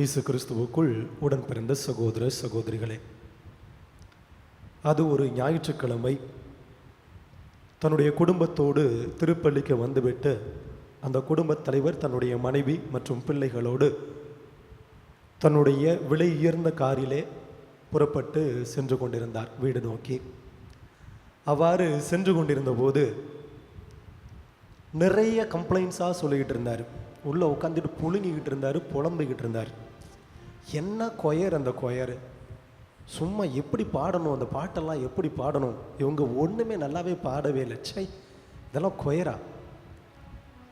இயேசு கிறிஸ்துவுக்குள் உடன் பிறந்த சகோதர சகோதரிகளே அது ஒரு ஞாயிற்றுக்கிழமை. தன்னுடைய குடும்பத்தோடு திருப்பள்ளிக்கு வந்துவிட்டு அந்த குடும்பத் தலைவர் தன்னுடைய மனைவி மற்றும் பிள்ளைகளோடு தன்னுடைய விலை உயர்ந்த காரிலே புறப்பட்டு சென்று கொண்டிருந்தார் வீடு நோக்கி. அவ்வாறு சென்று கொண்டிருந்தபோது நிறைய கம்ப்ளைண்ட்ஸாக சொல்லிக்கிட்டு இருந்தார். உள்ளே உட்காந்துட்டு புழுங்கிக்கிட்டு இருந்தார் புலம்பிக்கிட்டு இருந்தார். என்ன கொயர் அந்த கொயரு? சும்மா எப்படி பாடணும்? அந்த பாட்டெல்லாம் எப்படி பாடணும்? இவங்க ஒன்றுமே நல்லாவே பாடவே இல்லை. சை இதெல்லாம் கொயரா?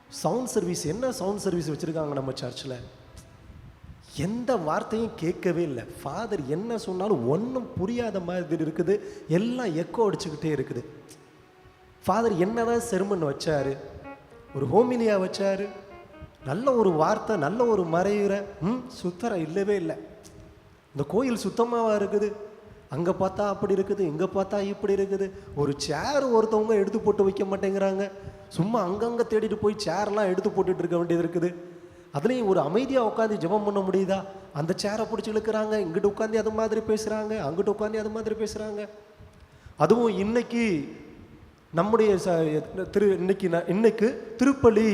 சவுண்ட் சர்வீஸ் என்ன சவுண்ட் சர்வீஸ் வச்சுருக்காங்க நம்ம சர்ச்சில் எந்த வார்த்தையும் கேட்கவே இல்லை. ஃபாதர் என்ன சொன்னாலும் ஒன்றும் புரியாத மாதிரி இருக்குது. எல்லாம் எக்கோ அடிச்சுக்கிட்டே இருக்குது. ஃபாதர் என்னதான் செருமன் வச்சாரு? ஒரு ஹோமிலியா வச்சார்? நல்ல ஒரு வார்த்தை நல்ல ஒரு மறையுற ம் சுத்தரை இல்லவே இல்லை. இந்த கோயில் சுத்தமாக இருக்குது? அங்கே பார்த்தா அப்படி இருக்குது இங்கே பார்த்தா இப்படி இருக்குது. ஒரு சேர் ஒருத்தவங்க எடுத்து போட்டு வைக்க மாட்டேங்கிறாங்க. சும்மா அங்கங்கே தேடிட்டு போய் சேர்லாம் எடுத்து போட்டுட்டு இருக்க வேண்டியது இருக்குது. அதுலேயும் ஒரு அமைதியாக உட்காந்து ஜெபம் பண்ண முடியுதா? அந்த சேரை பிடிச்சி இழுக்கிறாங்க இங்கிட்டு உட்காந்து அது மாதிரி பேசுகிறாங்க அங்கிட்டு உட்காந்து அது மாதிரி பேசுகிறாங்க அதுவும் இன்னைக்கு நம்முடைய ச திரு இன்னைக்கு இன்னைக்கு திருப்பலி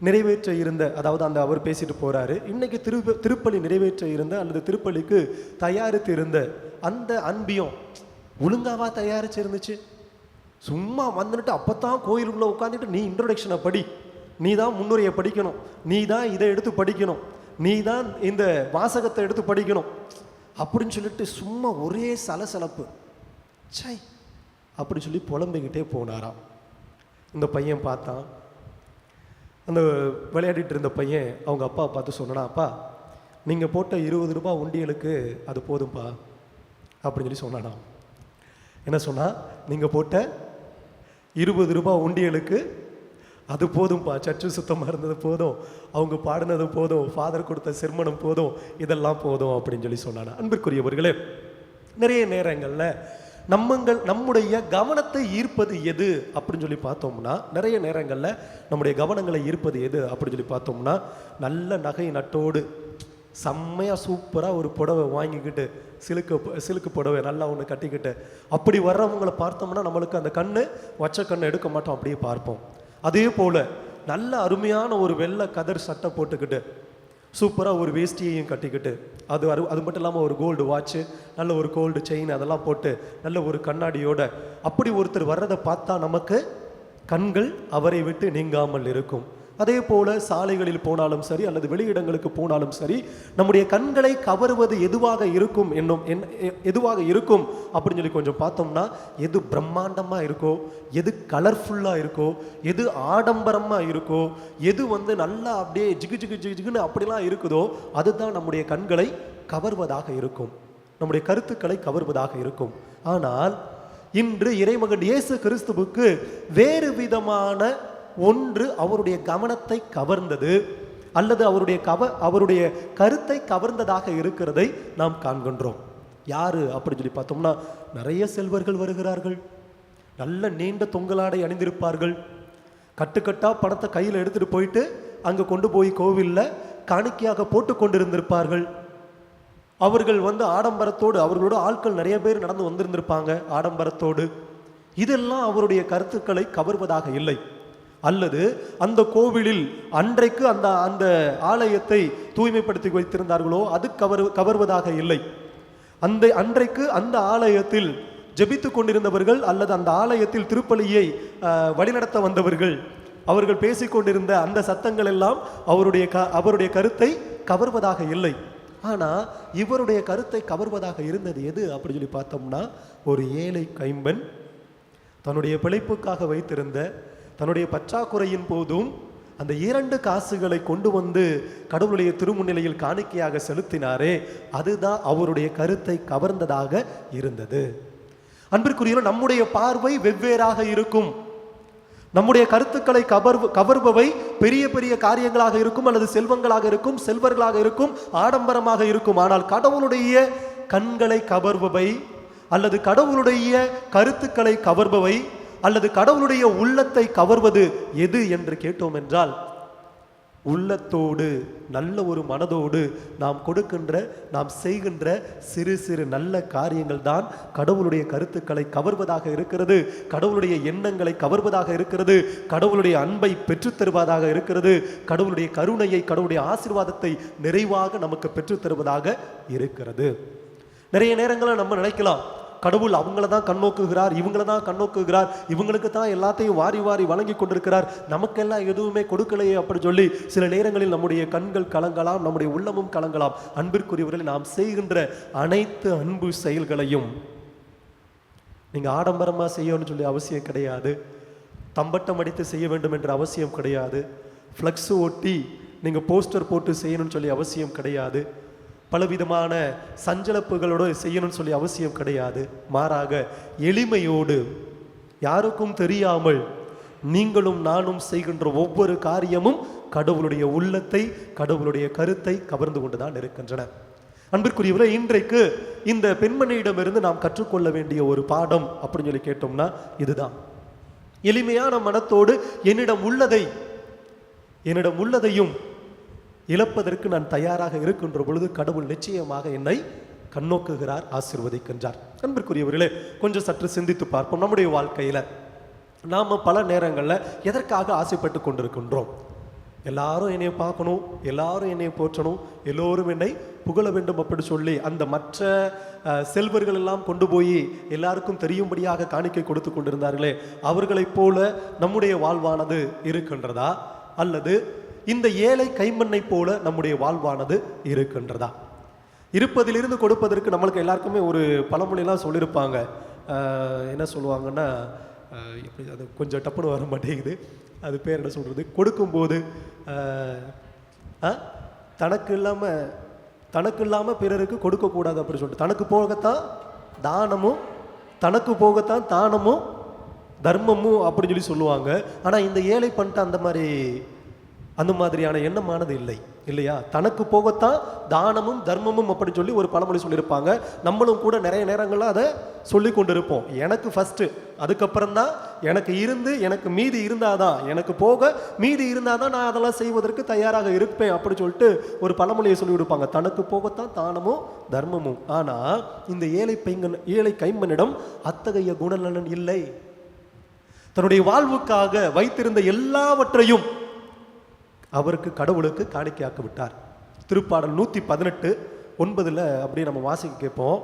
நிறைவேற்ற இருந்த அதாவது அந்த அவர் பேசிட்டு போறாரு. இன்னைக்கு திரு திருப்பலி நிறைவேற்ற இருந்த அல்லது திருப்பலிக்கு தயாரித்து இருந்த அந்த அன்பியம் ஒழுங்காவா தயாரிச்சு இருந்துச்சு சும்மா வந்துட்டு அப்பதான் கோயிலுக்குள்ள உட்காந்துட்டு நீ இன்ட்ரொடக்ஷனை படி. நீ தான் முன்னுரையை படிக்கணும். நீ தான் இதை எடுத்து படிக்கணும். நீ தான் இந்த வாசகத்தை எடுத்து படிக்கணும். அப்படின்னு சொல்லிட்டு சும்மா ஒரே சலசலப்பு. சை அப்படி சொல்லி புலம்பிக்கிட்டே போனாராம். இந்த பையன் பார்த்தான். அந்த விளையாடிட்டு இருந்த பையன் அவங்க அப்பா பார்த்து சொன்னானா அப்பா நீங்கள் போட்ட இருபது ரூபா உண்டியலுக்கு அது போதும்பா அப்படின்னு சொல்லி சொன்னானா. என்ன சொன்னா நீங்கள் போட்ட இருபது ரூபா உண்டியலுக்கு அது போதும்ப்பா சர்ச்சு சுத்தமாக இருந்தது போதும் அவங்க பாடினது போதும் ஃபாதர் கொடுத்த சிரமணம் போதும் இதெல்லாம் போதும் அப்படின்னு சொல்லி சொன்னானா. அன்பிற்குரியவர்களே நிறைய நேரங்களில் நம்மங்கள் நம்முடைய கவனத்தை ஈர்ப்பது எது அப்படின்னு சொல்லி பார்த்தோம்னா நிறைய நேரங்களில் நம்முடைய கவனங்களை ஈர்ப்பது எது அப்படின்னு சொல்லி பார்த்தோம்னா நல்ல நகை நட்டோடு செம்மையாக சூப்பராக ஒரு புடவை வாங்கிக்கிட்டு சிலுக்கு சிலுக்கு புடவை நல்லா ஒன்று கட்டிக்கிட்டு அப்படி வர்றவங்களை பார்த்தோம்னா நம்மளுக்கு அந்த கண்ணு வச்ச கண்ணை எடுக்க மாட்டோம் அப்படியே பார்ப்போம். அதே போல் நல்ல அருமையான ஒரு வெள்ளை கதர் சட்டை போட்டுக்கிட்டு சூப்பராக ஒரு வேஷ்டியையும் கட்டிக்கிட்டு அது அது அது மட்டும் இல்லாமல் ஒரு கோல்டு வாட்ச்சு நல்ல ஒரு கோல்டு செயின் அதெல்லாம் போட்டு நல்ல ஒரு கண்ணாடியோட அப்படி ஒருத்தர் வர்றதை பார்த்தா நமக்கு கண்கள் அவரை விட்டு நீங்காமல் இருக்கும். அதே போல சாலைகளில் போனாலும் சரி அல்லது வெளியிடங்களுக்கு போனாலும் சரி நம்முடைய கண்களை கவருவது எதுவாக இருக்கும் என்னும் என் எ- எதுவாக இருக்கும் அப்படின்னு சொல்லி கொஞ்சம் பார்த்தோம்னா எது பிரம்மாண்டமா இருக்கோ எது கலர்ஃபுல்லா இருக்கோ எது ஆடம்பரமா இருக்கோ எது வந்து நல்லா அப்படியே ஜிகு ஜிகு ஜிகு ஜிகுன்னு அப்படிலாம் இருக்குதோ அதுதான் நம்முடைய கண்களை கவர்வதாக இருக்கும். நம்முடைய கருத்துக்களை கவர்வதாக இருக்கும். ஆனால் இன்று இறைமகன் இயேசு கிறிஸ்துவுக்கு வேறு விதமான ஒன்று அவருடைய கவனத்தை கவர்ந்தது அல்லது அவருடைய கவ அவருடைய கருத்தை கவர்ந்ததாக இருக்கிறதை நாம் காண்கின்றோம். யாரு அப்படின்னு சொல்லி பார்த்தோம்னா நிறைய செல்வர்கள் வருகிறார்கள். நல்ல நீண்ட தொங்கலாடை அணிந்திருப்பார்கள். கட்டுக்கட்டா பணத்தை கையில் எடுத்துட்டு போயிட்டு அங்கே கொண்டு போய் கோவிலில் காணிக்கையாக போட்டு கொண்டிருந்திருப்பார்கள். அவர்கள் வந்து ஆடம்பரத்தோடு அவர்களோட ஆட்கள் நிறைய பேர் நடந்து வந்திருந்திருப்பாங்க ஆடம்பரத்தோடு. இதெல்லாம் அவருடைய கருத்துக்களை கவர்வதாக இல்லை. அல்லது அந்த கோவிலில் அன்றைக்கு அந்த அந்த ஆலயத்தை தூய்மைப்படுத்தி வைத்திருந்தார்களோ அது கவர் கவர்வதாக இல்லை. அந்த அன்றைக்கு அந்த ஆலயத்தில் ஜெபித்து கொண்டிருந்தவர்கள் அல்லது அந்த ஆலயத்தில் திருப்பலியை வழிநடத்த வந்தவர்கள் அவர்கள் பேசிக்கொண்டிருந்த அந்த சத்தங்கள் எல்லாம் அவருடைய க அவருடைய கருத்தை கவர்வதாக இல்லை. ஆனால் இவருடைய கருத்தை கவர்வதாக இருந்தது எது அப்படி சொல்லி பார்த்தோம்னா ஒரு ஏழை கைம்பன் தன்னுடைய பிழைப்புக்காக வைத்திருந்த தன்னுடைய பற்றாக்குறையின் போதும் அந்த இரண்டு காசுகளை கொண்டு வந்து கடவுளுடைய திருமுன்னிலையில் காணிக்கையாக செலுத்தினாரே அதுதான் அவருடைய கருத்தை கவர்ந்ததாக இருந்தது. அன்பிற்குரிய நம்முடைய பார்வை வெவ்வேறாக இருக்கும். நம்முடைய கருத்துக்களை கவர்வு கவர்பவை பெரிய பெரிய காரியங்களாக இருக்கும் அல்லது செல்வங்களாக இருக்கும் செல்வர்களாக இருக்கும் ஆடம்பரமாக இருக்கும். ஆனால் கடவுளுடைய கண்களை கவர்பவை அல்லது கடவுளுடைய கருத்துக்களை கவர்பவை அல்லது கடவுளுடைய உள்ளத்தை கவர்வது எது என்று கேட்டோம் என்றால் உள்ளத்தோடு நல்ல ஒரு மனதோடு நாம் கொடுக்கின்ற நாம் செய்கின்ற சிறு சிறு நல்ல காரியங்கள் தான் கடவுளுடைய கருத்துக்களை கவர்வதாக இருக்கிறது கடவுளுடைய எண்ணங்களை கவர்வதாக இருக்கிறது கடவுளுடைய அன்பை பெற்றுத்தருவதாக இருக்கிறது கடவுளுடைய கருணையை கடவுளுடைய ஆசீர்வாதத்தை நிறைவாக நமக்கு பெற்றுத்தருவதாக இருக்கிறது. நிறைய நேரங்களில் நம்ம நினைக்கலாம். கடவுள் அவங்கள தான் கண்ணோக்குகிறார் இவங்கள தான் கண்ணோக்குகிறார் இவங்களுக்கு தான் எல்லாத்தையும் வாரி வாரி வழங்கி கொண்டிருக்கிறார். நமக்கெல்லாம் எதுவுமே கொடுக்கலையே அப்படி சொல்லி சில நேரங்களில் நம்முடைய கண்கள் கலங்கலாம் நம்முடைய உள்ளமும் கலங்கலாம். அன்பிற்குரியவர்களை நாம் செய்கின்ற அனைத்து அன்பு செயல்களையும் நீங்கள் ஆடம்பரமாக செய்யணும்னு சொல்லி அவசியம் கிடையாது. தம்பட்டம் அடித்து செய்ய வேண்டும் என்ற அவசியம் கிடையாது. ஃப்ளக்ஸ் ஒட்டி நீங்கள் போஸ்டர் போட்டு செய்யணும்னு சொல்லி அவசியம் கிடையாது. பலவிதமான சஞ்சலப்புகளோடு செய்யணும்னு சொல்லி அவசியம் கிடையாது. மாறாக எளிமையோடு. யாருக்கும் தெரியாமல் நீங்களும் நானும் செய்கின்ற ஒவ்வொரு காரியமும் கடவுளுடைய உள்ளத்தை கடவுளுடைய கருத்தை கவர்ந்து கொண்டுதான் இருக்கின்றன. அன்பிற்குரியவரை இன்றைக்கு இந்த பெண்மணியிடமிருந்து நாம் கற்றுக்கொள்ள வேண்டிய ஒரு பாடம் அப்படின்னு சொல்லி கேட்டோம்னா இதுதான். எளிமையான மனத்தோடு என்னிடம் உள்ளதை என்னிடம் உள்ளதையும் இழப்பதற்கு நான் தயாராக இருக்கின்ற பொழுது கடவுள் நிச்சயமாக என்னை கண்ணோக்குகிறார் ஆசிர்வதிக்கின்றார். அன்பிற்குரியவர்களே கொஞ்சம் சற்று சிந்தித்து பார்ப்போம். நம்முடைய வாழ்க்கையில் நாம் பல நேரங்களில் எதற்காக ஆசைப்பட்டு கொண்டிருக்கின்றோம்? எல்லாரும் என்னை பார்க்கணும் எல்லாரும் என்னை போற்றணும் எல்லோரும் என்னை புகழ வேண்டும் அப்படி சொல்லி அந்த மற்ற செல்வர்கள் எல்லாம் கொண்டு போய் எல்லாருக்கும் தெரியும்படியாக காணிக்கை கொடுத்து கொண்டிருந்தார்களே அவர்களைப் போல நம்முடைய வாழ்வானது இருக்கின்றதா? அல்லது இந்த ஏழை கைமண்ணை போல நம்முடைய வாழ்வானது இருக்கின்றதா? இருப்பதிலிருந்து கொடுப்பதற்கு நம்மளுக்கு எல்லாருக்குமே ஒரு பழமொழியெல்லாம் சொல்லியிருப்பாங்க என்ன சொல்லுவாங்கன்னா எப்படி அது கொஞ்சம் டப்புன்னு வர மாட்டேங்குது. அது பேர் என்ன சொல்கிறது கொடுக்கும்போது ஆ? தனக்கு இல்லாமல் தனக்கு இல்லாமல் பிறருக்கு கொடுக்கக்கூடாது அப்படின்னு சொல்லிட்டு. தனக்கு போகத்தான் தானமும் தனக்கு போகத்தான் தானமும் தர்மமும் அப்படின்னு சொல்லி சொல்லுவாங்க. ஆனால் இந்த ஏழை பண்ணிட்டு அந்த மாதிரி அந்த மாதிரியான எண்ணமானது இல்லை இல்லையா? தனக்கு போகத்தான் தானமும் தர்மமும் அப்படி சொல்லி ஒரு பழமொழி சொல்லியிருப்பாங்க. நம்மளும் கூட நிறைய நேரங்களில் அதை சொல்லி கொண்டிருப்போம். எனக்கு ஃபஸ்ட்டு அதுக்கப்புறம் தான் எனக்கு இருந்து எனக்கு மீதி இருந்தாதான் எனக்கு போக மீதி இருந்தாதான் நான் அதெல்லாம் செய்வதற்கு தயாராக இருப்பேன் அப்படி சொல்லிட்டு ஒரு பழமொழியை சொல்லி கொடுப்பாங்க. தனக்கு போகத்தான் தானமும் தர்மமும். ஆனால் இந்த ஏழை பைங்கன் ஏழை கைம்பனிடம் அத்தகைய குணநலன் இல்லை. தன்னுடைய வாழ்வுக்காக வைத்திருந்த எல்லாவற்றையும் அவருக்கு கடவுளுக்கு காணிக்கையாக்க விட்டார் திருப்பாடல் நூற்றி பதினெட்டு ஒன்பதில் அப்படியே நம்ம வாசிக்க கேட்போம்.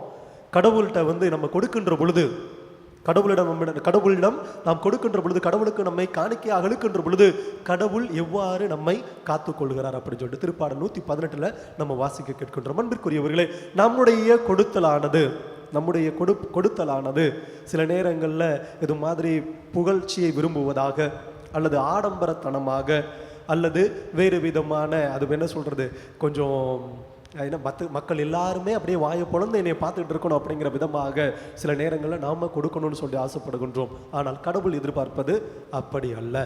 கடவுள்கிட்ட வந்து நம்ம கொடுக்கின்ற பொழுது கடவுளிடம் கடவுளிடம் நாம் கொடுக்கின்ற பொழுது கடவுளுக்கு நம்மை காணிக்கை அகழுக்கின்ற பொழுது கடவுள் எவ்வாறு நம்மை காத்துக்கொள்கிறார் அப்படின்னு சொல்லிட்டு திருப்பாடல் நூற்றி பதினெட்டில் நம்ம வாசிக்க கேட்கின்றோம். அன்பிற்குரியவர்களே நம்முடைய கொடுத்தலானது நம்முடைய கொடு கொடுத்தலானது சில நேரங்களில் இது மாதிரி புகழ்ச்சியை விரும்புவதாக அல்லது ஆடம்பரத்தனமாக அல்லது வேறு விதமான அது என்ன சொல்கிறது கொஞ்சம் ஏன்னா மற்ற மக்கள் எல்லாருமே அப்படியே வாயை பொழந்து என்னை பார்த்துட்டு இருக்கணும் அப்படிங்கிற விதமாக சில நேரங்களில் நாம் கொடுக்கணும்னு சொல்லி ஆசைப்படுகின்றோம். ஆனால் கடவுள் எதிர்பார்ப்பது அப்படி அல்ல.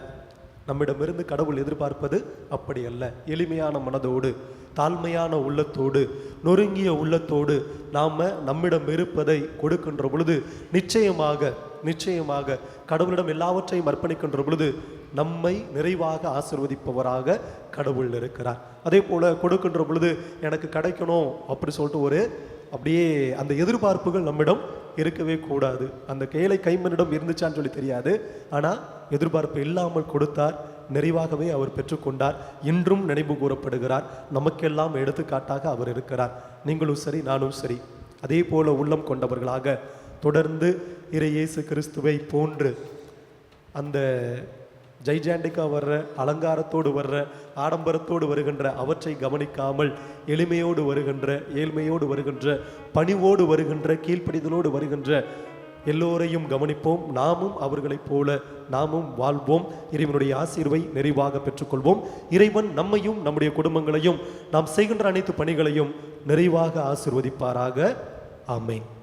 நம்மிடமிருந்து கடவுள் எதிர்பார்ப்பது அப்படி அல்ல. எளிமையான மனதோடு தாழ்மையான உள்ளத்தோடு நொறுங்கிய உள்ளத்தோடு நாம் நம்மிடம் இருப்பதை கொடுக்கின்ற பொழுது நிச்சயமாக நிச்சயமாக கடவுளிடம் எல்லாவற்றையும் அர்ப்பணிக்கின்ற பொழுது நம்மை நிறைவாக ஆசிர்வதிப்பவராக கடவுள் இருக்கிறார். அதே போல கொடுக்கின்ற பொழுது எனக்கு கிடைக்கணும் அப்படி சொல்லிட்டு ஒரு அப்படியே அந்த எதிர்பார்ப்புகள் நம்மிடம் இருக்கவே கூடாது. அந்த கேளை கைமனிடம் இருந்துச்சான்னு சொல்லி தெரியாது. ஆனால் எதிர்பார்ப்பு இல்லாமல் கொடுத்தார் நிறைவாகவே அவர் பெற்றுக்கொண்டார் இன்றும் நினைவு கூறப்படுகிறார். நமக்கெல்லாம் எடுத்துக்காட்டாக அவர் இருக்கிறார். நீங்களும் சரி நானும் சரி. அதே போல உள்ளம் கொண்டவர்களாக தொடர்ந்து இறை இயேசு கிறிஸ்துவை போன்று அந்த ஜைஜாண்டிக்கா வர்ற அலங்காரத்தோடு வர்ற ஆடம்பரத்தோடு வருகின்ற அவற்றை கவனிக்காமல் எளிமையோடு வருகின்ற ஏழ்மையோடு வருகின்ற பணிவோடு வருகின்ற கீழ்ப்படிதலோடு வருகின்ற எல்லோரையும் கவனிப்போம். நாமும் அவர்களைப் போல நாமும் வாழ்வோம். இறைவனுடைய ஆசீர்வை நிறைவாக பெற்றுக்கொள்வோம். இறைவன் நம்மையும் நம்முடைய குடும்பங்களையும் நாம் செய்கின்ற அனைத்து பணிகளையும் நிறைவாக ஆசிர்வதிப்பாராக. ஆமேன்.